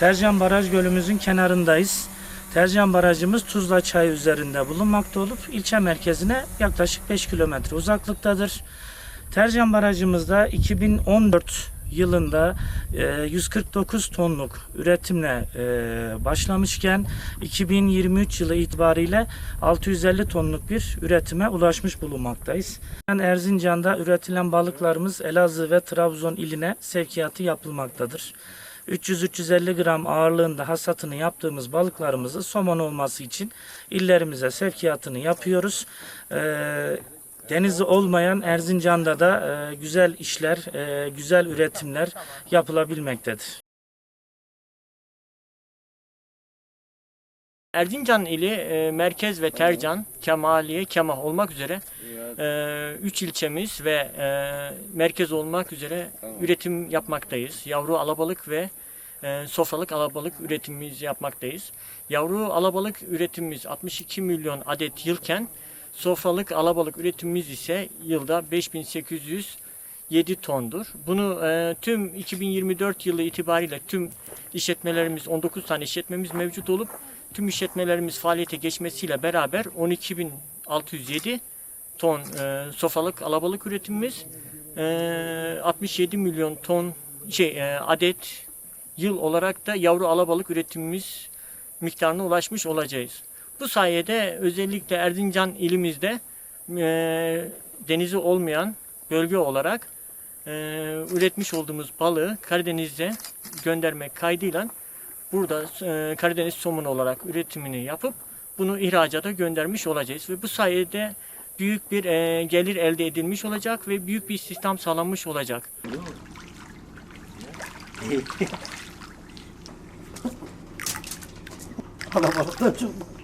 Tercan Baraj Gölümüzün kenarındayız. Tercan Barajımız Tuzla Çayı üzerinde bulunmakta olup ilçe merkezine yaklaşık 5 kilometre uzaklıktadır. Tercan Barajımızda 2014 yılında e, 149 tonluk üretimle e, başlamışken 2023 yılı itibariyle 650 tonluk bir üretime ulaşmış bulunmaktayız. Erzincan'da üretilen balıklarımız Elazığ ve Trabzon iline sevkiyatı yapılmaktadır. 300-350 gram ağırlığında hasatını yaptığımız balıklarımızı somon olması için illerimize sevkiyatını yapıyoruz. Ee, denizi olmayan Erzincan'da da e, güzel işler, e, güzel üretimler yapılabilmektedir. Erzincan ili e, merkez ve Tercan, Kemaliye, Kemah olmak üzere 3 ilçemiz ve e, merkez olmak üzere üretim yapmaktayız. Yavru alabalık ve e, sofralık alabalık üretimimizi yapmaktayız. Yavru alabalık üretimimiz 62 milyon adet yılken sofralık alabalık üretimimiz ise yılda 5807 tondur. Bunu e, tüm 2024 yılı itibariyle tüm işletmelerimiz 19 tane işletmemiz mevcut olup tüm işletmelerimiz faaliyete geçmesiyle beraber 12.607 ton e, sofralık alabalık üretimimiz e, 67 milyon ton şey e, adet yıl olarak da yavru alabalık üretimimiz miktarına ulaşmış olacağız. Bu sayede özellikle Erzincan ilimizde e, denizi olmayan bölge olarak e, üretmiş olduğumuz balığı Karadeniz'e göndermek kaydıyla burada e, Karadeniz somunu olarak üretimini yapıp bunu ihracata göndermiş olacağız ve bu sayede büyük bir e, gelir elde edilmiş olacak ve büyük bir istihdam sağlanmış olacak. 하나만 더 좀.